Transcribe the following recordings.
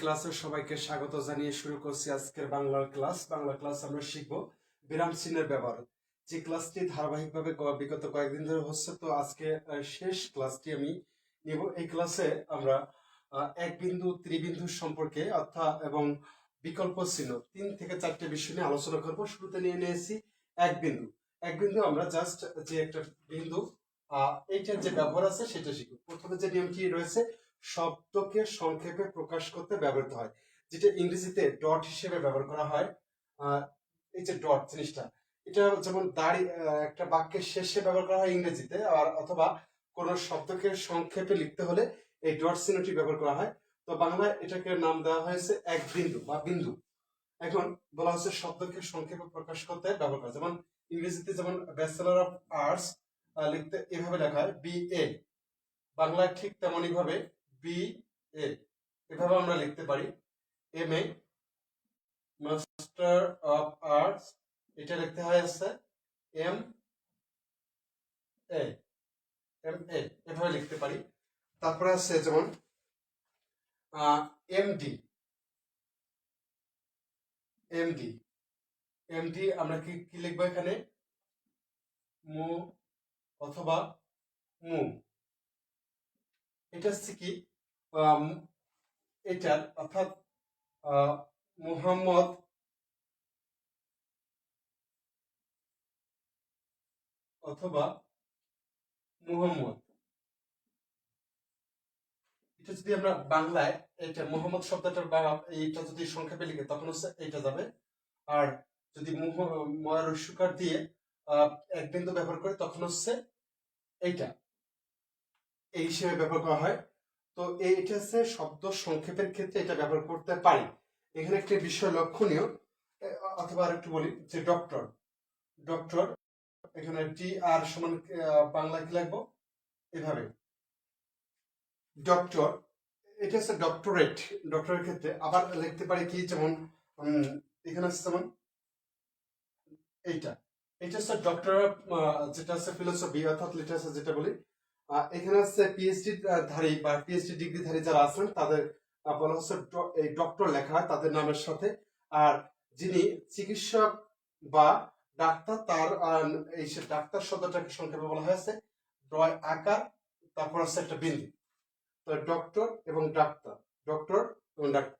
ক্লাসে সবাইকে স্বাগত জানিয়ে শুরু করছি আজকের বাংলার ক্লাস। বাংলা ক্লাস আমরা শিখব বিরাম চিহ্নের ব্যবহার। যে ক্লাসটি ধারাবাহিকভাবে বিগত কয়েকদিন ধরে হচ্ছে তো আজকে শেষ ক্লাসটি আমি নিব। এই ক্লাসে আমরা এক বিন্দু ত্রিবিন্দু সম্পর্কে অর্থাৎ এবং বিকল্প চিহ্ন তিন থেকে চারটে বিষয় নিয়ে আলোচনা করব। শুরুতে নিয়ে নিয়েছি এক বিন্দু। এক বিন্দু আমরা জাস্ট যে একটা বিন্দু আহ, এইটার যে ব্যবহার আছে সেটা শিখব। প্রথমে যে নিয়মটি রয়েছে শব্দকে সংক্ষেপে প্রকাশ করতে ব্যবহৃত হয়, যেটা ইংরেজিতে ডট হিসেবে ব্যবহার করা হয়। এই যে ডট জিনিসটা, এটা যেমন দাড়ি একটা বাক্যের শেষে ব্যবহার করা হয় ইংরেজিতে, আর অথবা কোন শব্দকে সংক্ষেপে লিখতে হলে এই ডট চিহ্নটি ব্যবহার করা হয়। তো বাংলায় এটাকে নাম দেওয়া হয়েছে এক বিন্দু বা বিন্দু। এখন বলা হচ্ছে শব্দকে সংক্ষেপে প্রকাশ করতে ব্যবহার করা যেমন ইংরেজিতে যেমন ব্যাচেলর অফ আর্টস লিখতে এভাবে লেখা হয় বি এ বাংলায় ঠিক তেমনই ভাবে বি এ এভাবে আমরা লিখতে পারি। M A master of arts এটা লিখতে হয় আছে এম এ এম এ এভাবে লিখতে পারি। তারপরে আছে যেমন এমডি এমডি এমডি আমরা কি কি লিখব এখানে? মু অথবা মু। এটা হচ্ছে কি? এটার অর্থাৎ মুহাম্মদ অথবা মুহাম্মদ। এটা যদি আমরা বাংলায়, এটা মোহাম্মদ শব্দটার এইটা যদি সংক্ষেপে লিখে, তখন হচ্ছে এইটা যাবে। আর যদি মুহ- ময়ের সুকার দিয়ে এক বিন্দু ব্যবহার করে, তখন হচ্ছে এইটা। এই হিসেবে ব্যবহার করা হয়। তো এই- এটা হচ্ছে শব্দ সংক্ষেপের ক্ষেত্রে এটা ব্যবহার করতে পারি। এখানে একটি বিষয় লক্ষণীয় অথবা আর একটু বলি, যে ডক্টর ডক্টর, এখানে টি আর সমান বাংলায় কি লাগবো? এভাবে। ডক্টর, এটা হচ্ছে ডক্টরেট। ডক্টরের ক্ষেত্রে আবার লিখতে পারি কি, যেমন এখানে হচ্ছে যেমন, এইটা। এটা হচ্ছে ডক্টর যেটা হচ্ছে ফিলোসফি অর্থাৎ লিটারেচার যেটা বলি এখানে হচ্ছে পিএইচডি ধারী বা পিএইচডি ডিগ্রি ধারী যারা আছেন, তাদের বলা হচ্ছে এই ডক্টর লেখা হয় তাদের নামের সাথে। আর যিনি চিকিৎসক বা ডাক্তার, তার এই সে ডাক্তার শব্দটাকে সংক্ষেপে বলা হয়েছে ডয় আকার, তারপর হচ্ছে একটা বিন্দু। তো ডক্টর এবং ডাক্তার ডক্টর এবং ডাক্তার,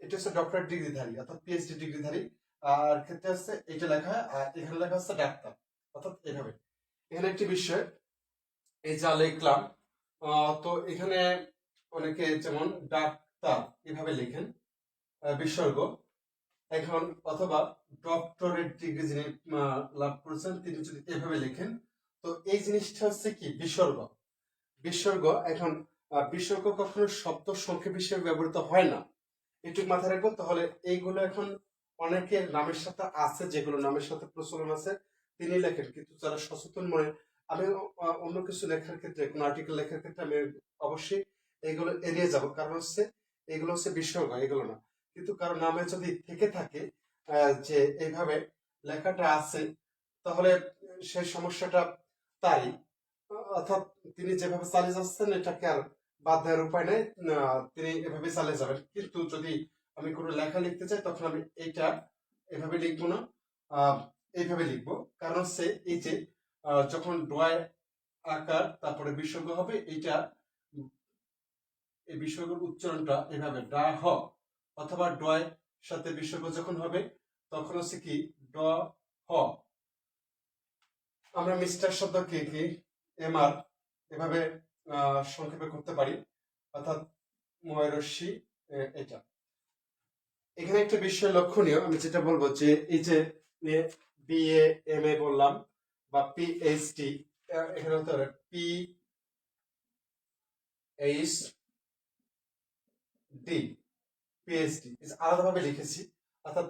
এটা হচ্ছে ডক্টর ডিগ্রিধারী অর্থাৎ পিএইচডি ডিগ্রিধারী আর ক্ষেত্রে হচ্ছে এটা লেখা হয়, আর এখানে লেখা হচ্ছে ডাক্তার, অর্থাৎ এভাবে। এখানে একটি বিষয় এই যা লিখলাম তো এখানে অনেকে যেমন ডাক্তার এভাবে লেখেন বিসর্গ এখন অথবা ডক্টরেট ডিগ্রি যিনি লাভ করেছেন, তিনি যদি এভাবে লেখেন, তো এই জিনিসটা হচ্ছে কি? বিসর্গ বিসর্গ এখন বিসর্গ কখনো শব্দ সংক্ষেপ হিসেবে ব্যবহৃত হয় না। একটু মাথায় রাখব তাহলে এইগুলো এখন অনেকের নামের সাথে আছে, যেগুলো নামের সাথে প্রচলন আছে, তিনি লেখেন। কিন্তু যারা সচেতন মনে আমি অন্য কিছু লেখার ক্ষেত্রে, কোনো আর্টিকেল লেখার ক্ষেত্রে আমি অবশ্যই এইগুলো এড়িয়ে যাব। কারণ হচ্ছে, এগুলো হচ্ছে বিসর্গ এগুলো না। কিন্তু কারও নামে যদি থেকে থাকে যে এইভাবে লেখাটা আছে, তাহলে সেই সমস্যাটা তারই অর্থাৎ তিনি যেভাবে চালিয়ে যাচ্ছেন, এটাকে আর বাদ দেওয়ার উপায় নেই। তিনি এভাবে চালিয়ে যাবেন। কিন্তু যদি আমি কোনো লেখা লিখতে চাই, তখন আমি এইটা এভাবে লিখব না। এইভাবে লিখব। কারণ হচ্ছে, এই যে যখন ডয় আকার তারপরে বিসর্গ হবে এটা এই বিসর্গের উচ্চারণটা এভাবে ডা হ অথবা ডয় সাথে বিসর্গ যখন হবে তখন হচ্ছে কি ড হ। আমরা মিস্টার শব্দকে কি এমআর এভাবে আহ, সংক্ষেপে করতে পারি অর্থাৎ ময়রস্যি এটা। এখানে একটা বিষয় লক্ষণীয় আমি যেটা বলব যে এই যে বিএ এম এ বললাম বা পিএইচডি এখানে হতে পারে পি এইচ ডি পিএইচডি আলাদাভাবে লিখেছি, অর্থাৎ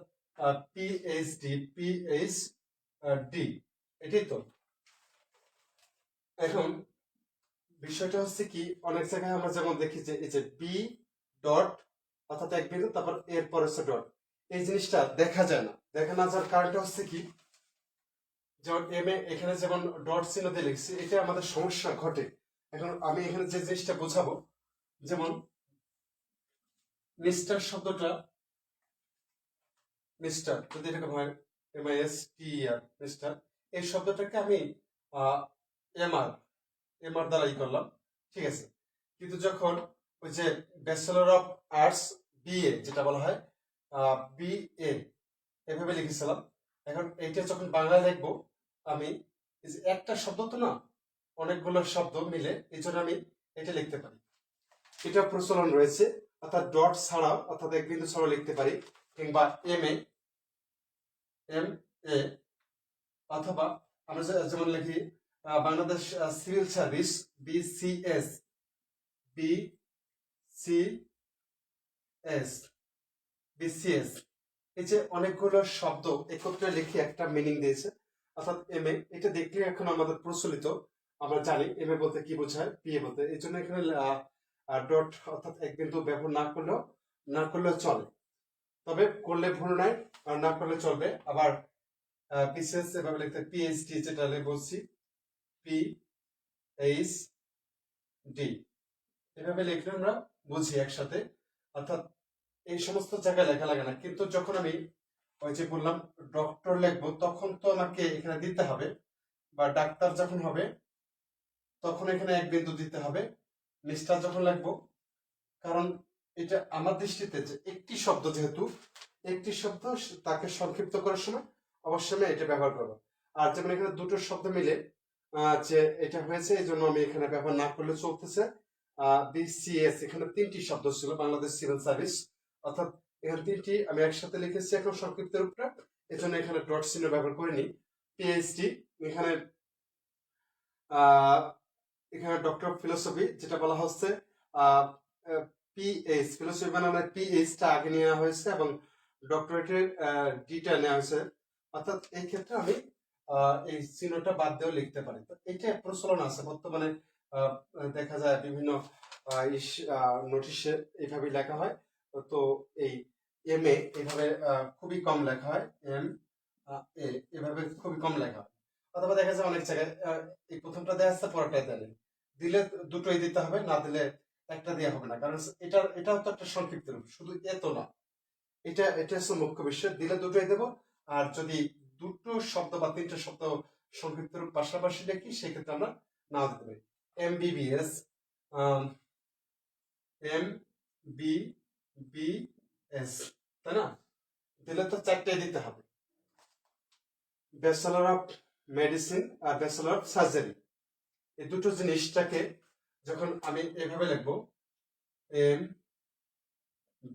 পিএইচডি পিএইচ ডি এটাই তো। এখন, বিষয়টা হচ্ছে কি, অনেক জায়গায় আমরা যেমন দেখি যে, এই যে বি ডট অর্থাৎ এক বিন্দু, তারপর এর পর ডট এই জিনিসটা দেখা যায় না। দেখা না যাওয়ার কারণটা হচ্ছে কি যেমন এম এ এখানে যেমন ডট চিহ্ন দিয়ে লিখছি, এটা আমাদের সমস্যা ঘটে। এখন আমি এখানে যে জিনিসটা বোঝাবো, যেমন মিস্টার শব্দটা মিস্টার যদি এরকম হয় M I S T R mister এই শব্দটাকে আমি এম আর এম আর দ্বারাই করলাম, ঠিক আছে? কিন্তু যখন ওই যে ব্যাচেলর অফ আর্টস বিএ যেটা বলা হয় বি এ এভাবে লিখেছিলাম। এখন এইটা যখন বাংলায় লিখব আমি একটা শব্দ তো না, অনেকগুলো শব্দ মিলে, এই জন্য আমি এটা লিখতে পারি। এটা প্রচলন রয়েছে, অর্থাৎ ডট ছাড়াও, অর্থাৎ এক বিন্দু ছাড়াও লিখতে পারি, কিংবা এম এ এম এ অথবা আমরা যেমন লিখি Bangladesh civil service BCS B C S BCS এই যে অনেকগুলো শব্দ একত্রে লিখে একটা মিনিং দিয়েছে। অর্থাৎ এম এ এটা দেখলে এখন আমাদের প্রচলিত। আমরা জানি এম এ বলতে কি বোঝায় এ বলতে। এই জন্য এখানে ডট অর্থাৎ এক বিন্দু ব্যবহার না করলেও না করলেও চলে। তবে করলে ভুল নাই, আর না করলে চলবে। আবার বিশেষ এভাবে লিখতে পিএইচডি যেটা বলছি পি এইচ ডি এভাবে লিখলে আমরা বুঝি একসাথে। অর্থাৎ এই সমস্ত জায়গায় লেখা লাগে না। কিন্তু যখন আমি ওই যে বললাম ডক্টর লিখব, তখন তো আমাকে এখানে দিতে হবে। বা ডাক্তার যখন হবে, তখন এখানে এক বিন্দু দিতে হবে। মিস্টার যখন লিখব, কারণ এটা আমার দৃষ্টিতে যে একটি শব্দ যেহেতু, একটি শব্দ তাকে সংক্ষিপ্ত করার সময় অবশ্যই আমি এটা ব্যবহার করব। আর যেমন এখানে দুটো শব্দ মিলে যে এটা হয়েছে এই জন্য আমি এখানে ব্যবহার না করলে চলতেছে। বিসিএস এখানে তিনটি শব্দ ছিল, বাংলাদেশ সিভিল সার্ভিস অর্থাৎ এখানে তিনটি আমি একসাথে লিখেছি এখন সংক্ষিপ্ত রূপটা এই জন্য এখানে ডট চিহ্ন ব্যবহার করিনি পিএইচডি এখানে এখানে ডক্টর অফ ফিলোসফি যেটা বলা হচ্ছে পিএইচ ফিলোসফি বানানো পিএইচটা আগে নেওয়া হয়েছে এবং ডক্টরেটের ডিটা নেওয়া হয়েছে। অর্থাৎ এই ক্ষেত্রে আমি এই চিহ্নটা বাদ দিয়েও লিখতে পারি। তো এটা প্রচলন আছে। বর্তমানে দেখা যায় বিভিন্ন নোটিশে এইভাবে লেখা হয়। তো এই এম এ এইভাবে আহ, খুবই কম লেখা হয়। এম এ এভাবে খুবই কম লেখা হয়। অথবা দেখা যায় অনেক জায়গায় এই প্রথমটা দেওয়া আছে পরেরটা দেয় দিলে দুটোই দিতে হবে না দিলে একটা দেওয়া হবে না। কারণ এটা এটাও তো একটা সংক্ষিপ্ত রূপ শুধু এত না। এটা এটা হচ্ছে মুখ্য বিষয়। দিলে দুটোই দেবো আর যদি দুটো শব্দ বা তিনটে শব্দ সংক্ষিপ্ত রূপ পাশাপাশি লিখি সেক্ষেত্রে আমরা না দিতে পারি। M BBS M B B S তাই না? দিলে তো চারটাই দিতে হবে। ব্যাচেলর অফ মেডিসিন আর ব্যাচেলর অফ সার্জারি এই দুটো জিনিসটাকে যখন আমি এভাবে লিখব এম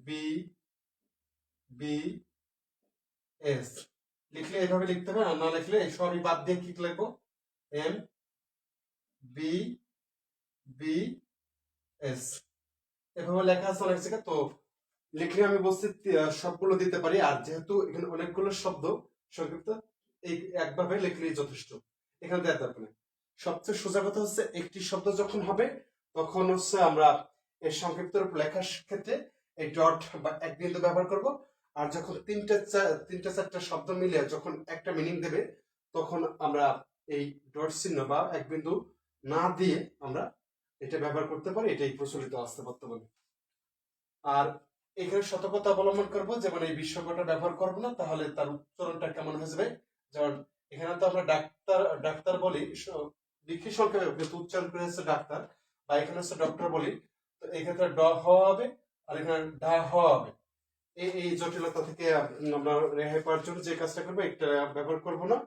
বি বি এস লিখলে এভাবে লিখতে হবে আর না লিখলে এই সবই বাদ দিয়ে কি লিখব? এম বি বি এস এভাবে লেখা আছে অনেক জায়গায় তো লিখলে আমি বলছি সবগুলো দিতে পারি। আর যেহেতু এখানে অনেকগুলো শব্দ সংক্ষিপ্ত, এই একভাবে লিখলেই যথেষ্ট। এখানে দেওয়ার দরকার সবচেয়ে সোজা কথা হচ্ছে, একটি শব্দ যখন হবে, তখন হচ্ছে আমরা এই সংক্ষিপ্ত রূপ লেখার ক্ষেত্রে এই ডট বা এক বিন্দু ব্যবহার করব। আর যখন তিনটে তিনটে চারটে শব্দ মিলে যখন একটা মিনিং দেবে, তখন আমরা এই ডট চিহ্ন বা এক বিন্দু না দিয়ে আমরা এটা ব্যবহার করতে পারি। এটাই প্রচলিত আসতে বর্তমানে। আর এখানে সতর্কতা অবলম্বন করব যেমন এই বিশ্বকটা ব্যবহার করব না, তাহলে তার উচ্চারণটা কেমন হয়ে যাবে? যেমন, এখানে তো আমরা ডাক্তার ডাক্তার বলি লিখি সংখ্যা কিন্তু উচ্চারণ করে হচ্ছে ডাক্তার, বা এখানে হচ্ছে ডক্টর বলি, তো এক্ষেত্রে ড হওয়া হবে, আর এখানে ডা হওয়া হবে। এই এই জটিলতা থেকে আমরা রেহাই পাওয়ার জন্য যে কাজটা করব একটা ব্যবহার করব না।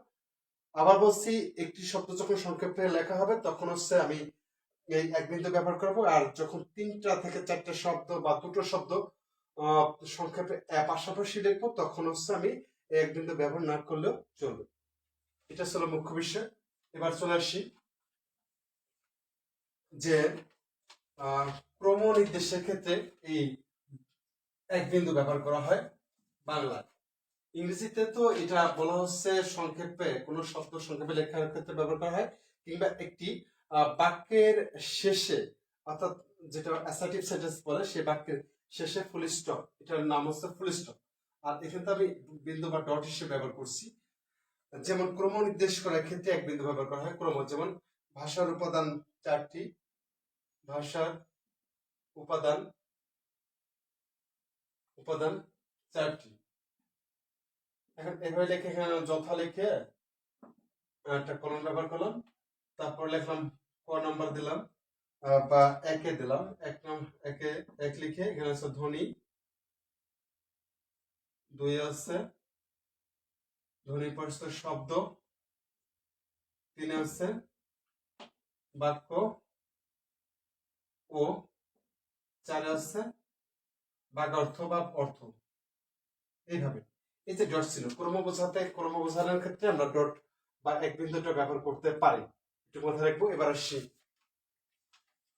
আবার বলছি, একটি শব্দ যখন সংক্ষেপে লেখা হবে, তখন হচ্ছে আমি এই এক বিন্দু ব্যবহার করব, আর যখন তিনটা থেকে চারটা শব্দ বা দুটো শব্দ সংক্ষেপে পাশাপাশি লিখব, তখন হচ্ছে আমি এক বিন্দু ব্যবহার না করলেও চলবে। এটা ছিল মুখ্য বিষয়। এবার চলে আসি যে ক্রম নির্দেশের ক্ষেত্রে এই এক বিন্দু ব্যবহার করা হয় বাংলায়। ইংরেজিতে তো এটা বলা হচ্ছে সংক্ষেপে, কোনো শব্দ সংক্ষেপে লেখার ক্ষেত্রে ব্যবহার করা হয়, কিংবা একটি বাক্যের শেষে, অর্থাৎ যেটা অ্যাসার্টিভ সেন্টেন্স বলে, সেই বাক্যের শেষে ফুল স্টপ এটার নাম হচ্ছে ফুল স্টপ আর এখানে আমি বিন্দু বা ডট হিসেবে ব্যবহার করছি। যেমন ক্রম নির্দেশ করার ক্ষেত্রে এক বিন্দু ব্যবহার করা হয়। ক্রম যেমন ভাষার উপাদান চারটি। ভাষার উপাদান উপাদান চারটি। এখন এভাবে লিখে এখানে যথা লিখে একটা কলম ব্যবহার করলাম। তারপর লিখলাম, ক নাম্বার দিলাম। বা একে দিলাম। এক নাম, একে, এক লিখে এখানে আছে ধ্বনি দুই আছে ধ্বনি পরিস্থ শব্দ। তিনে আছে বাক্য ও। চারে আছে বাগার্থ বা অর্থ। এইভাবে। এই যে ডট ছিল, ক্রম বোঝাতে, ক্রম বোঝানোর ক্ষেত্রে আমরা ডট বা এক বিন্দুটা ব্যবহার করতে পারি। একটু কথা রাখব, এবার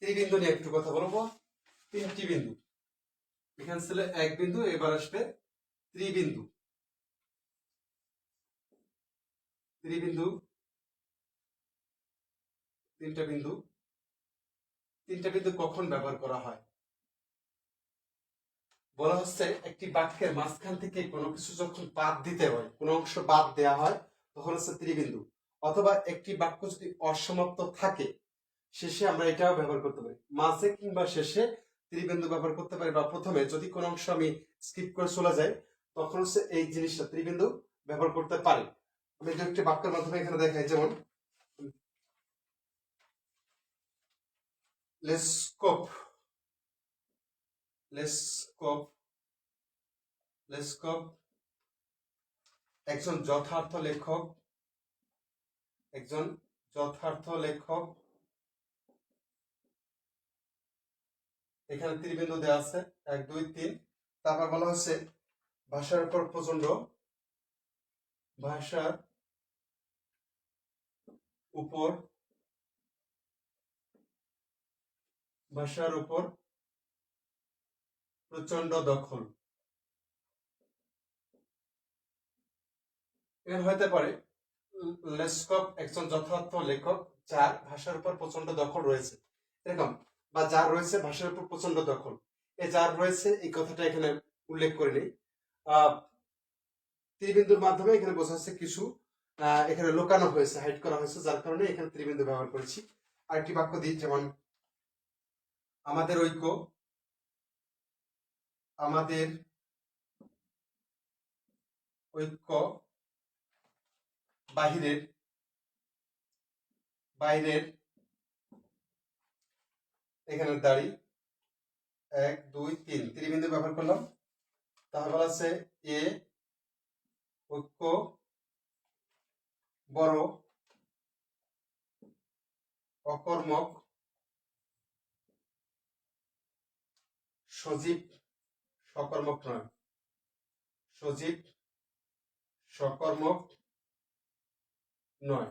ত্রিবিন্দু নিয়ে একটু কথা বলব। তিনটি বিন্দু। এখানে ছিল এক বিন্দু, এবার আসবে ত্রিবিন্দু। ত্রিবিন্দু, তিনটা বিন্দু। তিনটা বিন্দু কখন ব্যবহার করা হয়? বলা হচ্ছে একটি বাক্যের মাঝখান থেকে কোনো কিছু যখন বাদ দিতে হয়, কোনো অংশ বাদ দেওয়া হয়, তখন হচ্ছে ত্রিবিন্দু। অথবা একটি বাক্য যদি অসমাপ্ত থাকে শেষে আমরা এটাও ব্যবহার করতে পারি। মাঝে কিংবা শেষে ত্রিবিন্দু ব্যবহার করতে পারি বা প্রথমে যদি কোনো অংশ আমি স্কিপ করে চলে যাই, তখন হচ্ছে এই জিনিসটা ত্রিবিন্দু ব্যবহার করতে পারি। আমি দু একটি বাক্যের মাধ্যমে এখানে দেখাই, যেমন, লেস্কোপ লেস্কোপ লেস্কোপ, একজন যথার্থ লেখক, একজন যথার্থ লেখক এখানে ত্রিবিন্দু দেওয়া আছে, এক, দুই, তিন। তারপর বলা হচ্ছে ভাষার উপর প্রচণ্ড ভাষার উপর ভাষার উপর প্রচণ্ড দখল। এখানে হতে পারে লেস্কপ একজন যথার্থ লেখক, যার ভাষার উপর প্রচণ্ড দখল রয়েছে। এরকম বা যার রয়েছে ভাষার উপর প্রচণ্ড দখল। এ যার রয়েছে, এই কথাটা এখানে উল্লেখ করে নেই। ত্রিবিন্দুর মাধ্যমে এখানে বোঝা যাচ্ছে কিছু এখানে লোকানো হয়েছে হাইড করা হয়েছে, যার কারণে এখানে ত্রিবিন্দু ব্যবহার করেছি। আরেকটি বাক্য দিই, যেমন, আমাদের ঐক্য আমাদের ঐক্য বাহিরের, বাইরের এখানে দাড়ি। এক, দুই, তিন। ত্রিবিন্দু ব্যবহার করলাম। তারপর আছে এ ঐক্য বড়, অকর্মক, সজীব, সকর্মক নয়। সজীব, সকর্মক নয়।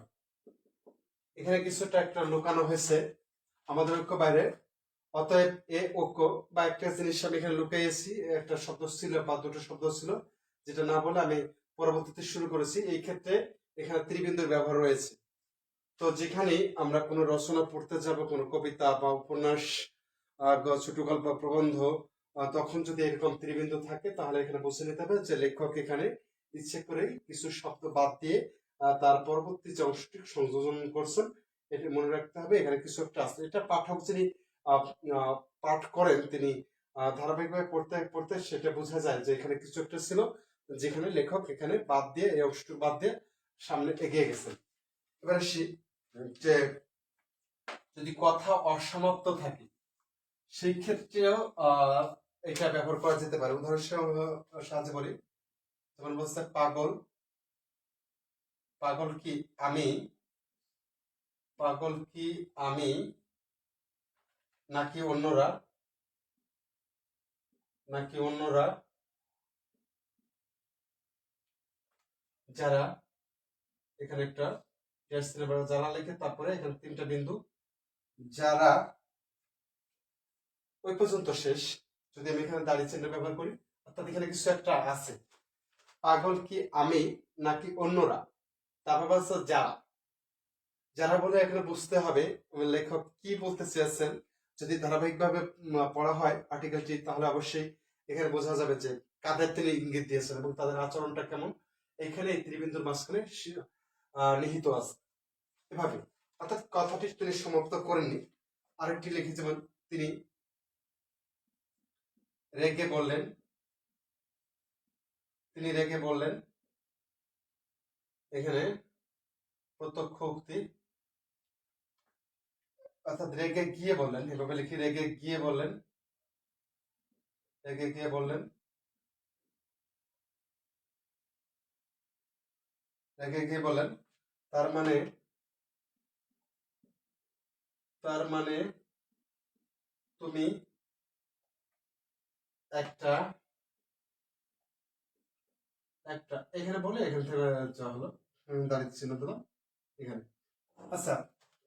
এখানে কিছুটা একটা লুকানো হয়েছে। আমাদের ঐক্য বাইরে। অতএব এ ঐক্য বা একটা জিনিস আমি এখানে লুকাইয়েছি, একটা শব্দ ছিল বা দুটো শব্দ ছিল, যেটা না বলে আমি পরবর্তীতে শুরু করেছি। এই ক্ষেত্রে এখানে ত্রিবিন্দুর ব্যবহার রয়েছে। তো যেখানে আমরা কোনো রচনা পড়তে যাব, কোনো কবিতা বা উপন্যাস ছোট গল্প প্রবন্ধ তখন যদি এরকম ত্রিবিন্দু থাকে, তাহলে এখানে বুঝে নিতে হবে যে লেখক এখানে ইচ্ছে করে কিছু শব্দ বাদ দিয়ে তার পরবর্তী যে অংশটি সংযোজন করছেন, এটা মনে রাখতে হবে। এখানে কিছু একটা আছে। এটা পাঠক যিনি পাঠ করেন তিনি ধারাবাহিকভাবে পড়তে পড়তে সেটা বোঝা যায় যে এখানে কিছু একটা ছিল যেখানে লেখক এখানে বাদ দিয়ে, এই অংশটুকু বাদ দিয়ে সামনে এগিয়ে গেছেন। এবার আসি যে যদি কথা অসমাপ্ত থাকে, সেই ক্ষেত্রেও এটা ব্যবহার করা যেতে পারে। উদাহরণ সহ- সাহায্যে বলি যেমন বলছে, পাগল পাগল কি আমি? পাগল কি আমি নাকি অন্যরা? নাকি অন্যরা? যারা এখানে একটা ড্যাশ ব্যবহার- যারা লিখে, তারপরে এখানে তিনটা বিন্দু। যারা ওই পর্যন্ত শেষ, যদি আমি এখানে দাড়ি চিহ্ন ব্যবহার করি, অর্থাৎ এখানে কিছু একটা আছে। পাগল কি আমি নাকি অন্যরা? তারপর যারা। যারা বলে এখানে বুঝতে হবে লেখক কি বলতে চেয়েছেন যদি ধারাবাহিকভাবে পড়া হয় আর্টিকেলটি তাহলে অবশ্যই এখানে বোঝা যাবে যে কাদের তিনি ইঙ্গিত দিয়েছেন এবং তাদের আচরণটা কেমন। এখানে এই ত্রিবিন্দুর মাঝখানে নিহিত আছে। এভাবে। অর্থাৎ কথাটি তিনি সমাপ্ত করেননি। আরেকটি লিখে তিনি রেগে বললেন, তিনি রেগে বললেন, এখানে প্রত্যক্ষ উক্তি অর্থাৎ রেগে গিয়ে বললেন এভাবে লিখি রেগে গিয়ে বললেন, রেগে গিয়ে বললেন, রেগে গিয়ে বলেন তার মানে তার মানে তুমি একটা একটা, এখানে বলে এখান থেকে হলো। আমি দাঁড়িয়ে চিহ্ন এখানে। আচ্ছা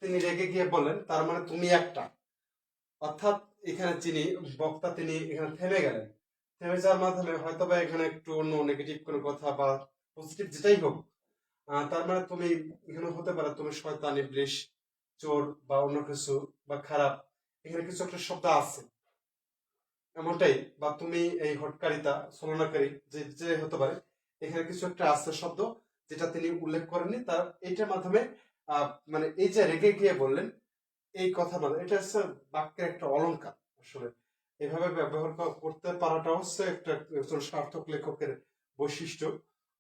তিনি রেগে গিয়ে বলেন তার মানে তুমি একটা। অর্থাৎ এখানে যিনি বক্তা, তিনি এখানে থেমে গেলেন। থেমে যাওয়ার মাধ্যমে হয়তো বা এখানে একটু অন্য নেগেটিভ কোনো কথা বা পজিটিভ যেটাই হোক তার মানে তুমি এখানে হতে পারে তুমি শয়তান ইবলিশ চোর বা অন্য কিছু বা খারাপ, এখানে কিছু একটা শব্দ আছে। এমনটাই, বা তুমি এই হটকারিতা, ছলনাকারী, যে যে হতে পারে, এখানে কিছু একটা আছে শব্দ যেটা তিনি উল্লেখ করেননি। তার এইটার মাধ্যমে মানে এই যে রেগে গিয়ে বললেন, এই কথা মানে এটা হচ্ছে বাক্যের একটা অলংকার আসলে। এভাবে ব্যবহার করতে পারাটা হচ্ছে একটা একজন সার্থক লেখকের বৈশিষ্ট্য।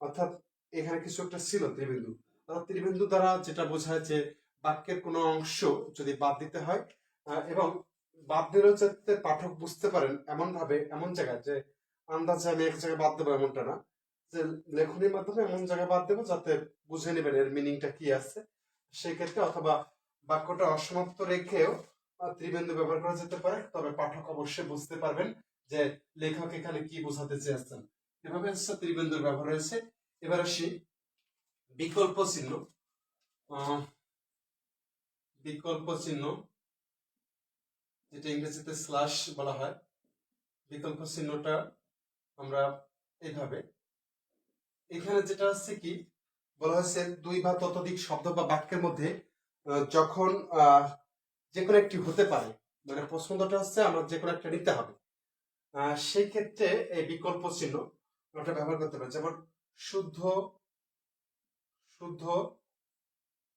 অর্থাৎ এখানে কিছু একটা ছিল ত্রিবিন্দু। অর্থাৎ ত্রিবিন্দু দ্বারা যেটা বোঝায় যে বাক্যের কোনো অংশ যদি বাদ দিতে হয় এবং বাদ দিলেও যাতে পাঠক বুঝতে পারেন এমন ভাবে এমন জায়গায় যে আন্দাজে আমি এক জায়গায় বাদ দেবো এমনটা না, যে লেখনির মাধ্যমে এমন জায়গায় বাদ দেবো যাতে বুঝে নেবেন এর মিনিংটা কি আছে। সেই ক্ষেত্রে অথবা বাক্যটা অসমাপ্ত রেখেও ত্রিবেন্দু ব্যবহার করা যেতে পারে। তবে পাঠক অবশ্যই বুঝতে পারবেন যে লেখক এখানে কি বোঝাতে চেয়েছেন। এভাবে হচ্ছে ত্রিবিন্দুর ব্যবহার হয়েছে। এবার আসি বিকল্প চিহ্ন। বিকল্প চিহ্ন, যেটা ইংরেজিতে স্ল্যাশ বলা হয়। বিকল্প চিহ্নটা আমরা এইভাবে এখানে যেটা হচ্ছে কি বলা হয়েছে দুই বা ততোধিক শব্দ বা বাক্যের মধ্যে যখন যে কোনো একটি হতে পারে মানে পছন্দটা হচ্ছে আমরা যে কোনো একটা নিতে হবে। সেই ক্ষেত্রে এই বিকল্প চিহ্ন ওটা ব্যবহার করতে পারি যেমন শুদ্ধ শুদ্ধ,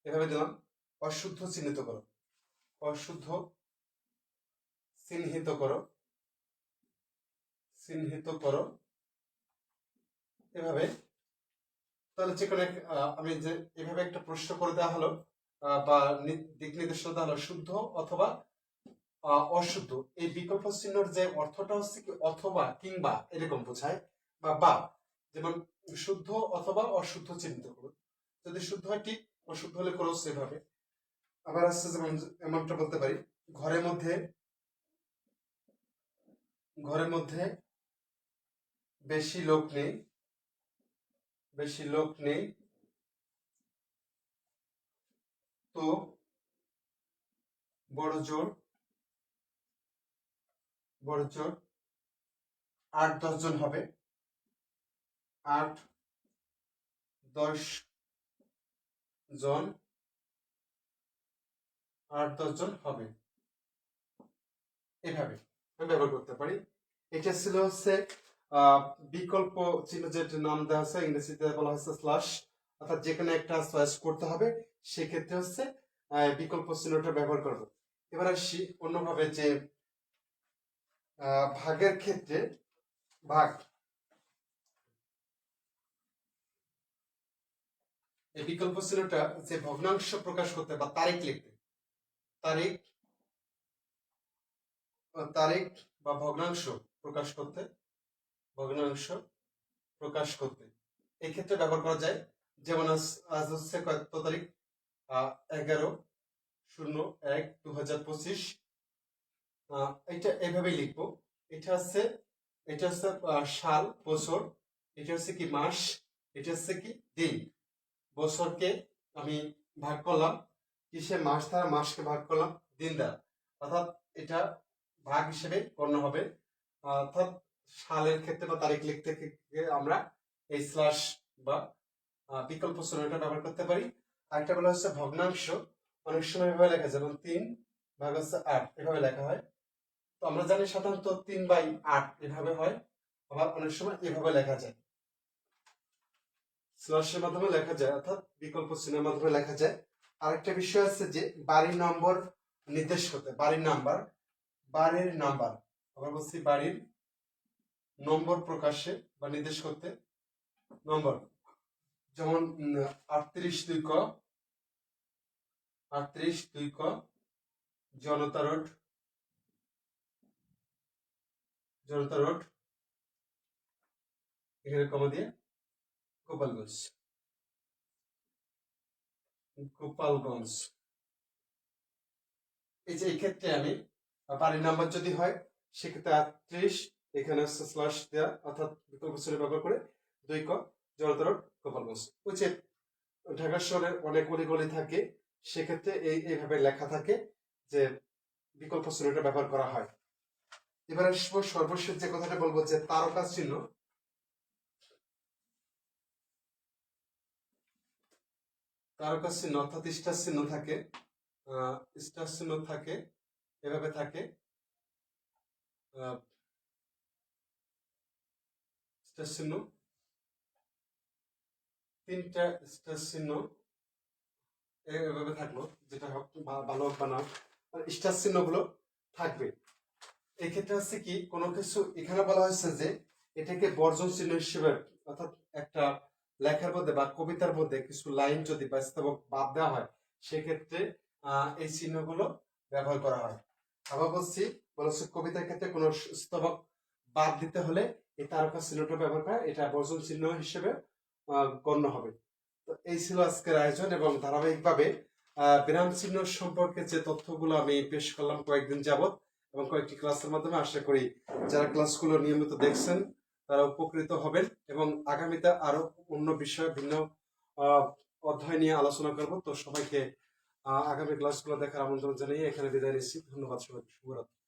এভাবে দিলাম, অশুদ্ধ চিহ্নিত করো। অশুদ্ধ চিহ্নিত করো। চিহ্নিত করো। এভাবে তাহলে যে কোনো আমি যে এভাবে একটা প্রশ্ন করে দেওয়া হলো বা দিক নির্দেশনা দেওয়া হলো, শুদ্ধ অথবা অশুদ্ধ, এই বিকল্প চিহ্নর যে অর্থটা হচ্ছে কি অথবা কিংবা এরকম বোঝায়, বা বা, যেমন শুদ্ধ অথবা অশুদ্ধ চিহ্নিত করুন। যদি শুদ্ধ হয় ঠিক, অশুদ্ধ হলে করো সেভাবে আবার আসছে যেমন, এমনটা বলতে পারি, ঘরের মধ্যে ঘরের মধ্যে বেশি লোক নেই বেশি লোক নেই। তো বড় জোর বড় জোর, আট, দশ জন হবে। আট, দশ জন, আট, দশ জন হবে। এভাবে ব্যবহার করতে পারি। এটা ছিল হচ্ছে বিকল্প চিহ্ন যেটা নাম দেওয়া আছে ইংরেজিতে বলা হচ্ছে স্ল্যাশ অর্থাৎ যেখানে একটা চয়েস করতে হবে, সেক্ষেত্রে হচ্ছে বিকল্প চিহ্নটা ব্যবহার করব। এবার আসি অন্যভাবে যে ভাগের ক্ষেত্রে, ভাগ। এই বিকল্প চিহ্নটা যে ভগ্নাংশ প্রকাশ করতে বা তারিখ লিখতে, তারিখ তারিখ বা ভগ্নাংশ প্রকাশ করতে ভগ্নাংশ প্রকাশ করতে। এই ক্ষেত্রে ব্যবহার করা যায়, যেমন আজ হচ্ছে কত তারিখ? এগারো, শূন্য, এক দু হাজার পঁচিশ এটা এভাবেই লিখব। এটা হচ্ছে এটা হচ্ছে সাল, বছর। এটা হচ্ছে কি মাস? এটা হচ্ছে কি দিন। বছরকে আমি ভাগ করলাম। কিসে মাস দ্বারা মাসকে ভাগ করলাম? দিন দ্বারা। অর্থাৎ এটা ভাগ হিসেবে গণ্য হবে। অর্থাৎ সালের ক্ষেত্রে বা তারিখ লিখতে আমরা এই স্ল্যাশ বা বিকল্প চিহ্নটা ব্যবহার করতে পারি। আরেকটা বলা হচ্ছে ভগ্নাংশ। অনেক সময় এভাবে লেখা যায়, যেমন তিন ভাগ হচ্ছে আট, এভাবে লেখা হয়। তো আমরা জানি সাধারণত তিন বাই আট এভাবে হয়, আবার অনেক সময় এভাবে লেখা যায়। স্ল্যাশের মাধ্যমে লেখা যায়, অর্থাৎ বিকল্প চিহ্নের মাধ্যমে লেখা যায়। আরেকটা বিষয় আছে যে বাড়ির নম্বর নির্দেশ করতে, বাড়ির নাম্বার বাড়ির নাম্বার, আবার বলছি বাড়ির নম্বর প্রকাশে বা নির্দেশ করতে। নম্বর। যেমন আটত্রিশ দুই ক, আটত্রিশ দুই ক, জনতা রোড জনতা রোড, এখানে কমা দিয়ে গোপালগঞ্জ। গোপালগঞ্জ। এই যে, এই ক্ষেত্রে আমি বাড়ির নাম্বার যদি হয়, সেক্ষেত্রে আটত্রিশ এখানে হচ্ছে স্লাশ দেওয়া অর্থাৎ বিকল্প শ্রেণি ব্যবহার করে দুই ক জনতা রোড গোপালগঞ্জ যে ঢাকা শহরে অনেক অলিগলি থাকে, সেক্ষেত্রে এই, এইভাবে লেখা থাকে যে বিকল্প শ্রেণীটা ব্যবহার করা হয়। এবার আসব সর্বশেষ যে কথাটা বলব যে তারকা চিহ্ন তারকা চিহ্ন অর্থাৎ স্টার চিহ্ন থাকে স্টার চিহ্ন থাকে, এভাবে থাকে স্টার চিহ্ন তিনটা স্টার চিহ্ন এভাবে থাকল, যেটা হোক ভালো হোক বা না স্টার চিহ্নগুলো থাকবে। এই ক্ষেত্রে হচ্ছে কি, কোনো কিছু এখানে বলা হয়েছে যে, এটাকে বর্জন চিহ্ন হিসেবে অর্থাৎ একটা লেখার মধ্যে বা কবিতার মধ্যে কিছু লাইন যদি বা স্তবক বাদ দেওয়া হয়, সেক্ষেত্রে এই চিহ্নগুলো ব্যবহার করা হয়। আবার বলছি বলছে কবিতার ক্ষেত্রে কোনো স্তবক বাদ দিতে হলে এই তারকা চিহ্নটা ব্যবহার করে এটা বর্জন চিহ্ন হিসেবে গণ্য হবে। তো এই ছিল আজকের আয়োজন এবং ধারাবাহিকভাবে বিরাম চিহ্ন সম্পর্কে যে তথ্যগুলো আমি পেশ করলাম কয়েকদিন যাবত এবং কয়েকটি ক্লাসের মাধ্যমে আশা করি যারা ক্লাসগুলো নিয়মিত দেখছেন, তারা উপকৃত হবেন এবং আগামীতে আরও অন্য বিষয় ভিন্ন অধ্যায় নিয়ে আলোচনা করব। তো সবাইকে আগামী ক্লাসগুলো দেখার আমন্ত্রণ জানিয়ে এখানে বিদায় নিচ্ছি। ধন্যবাদ সবাইকে। শুভরাত্রি।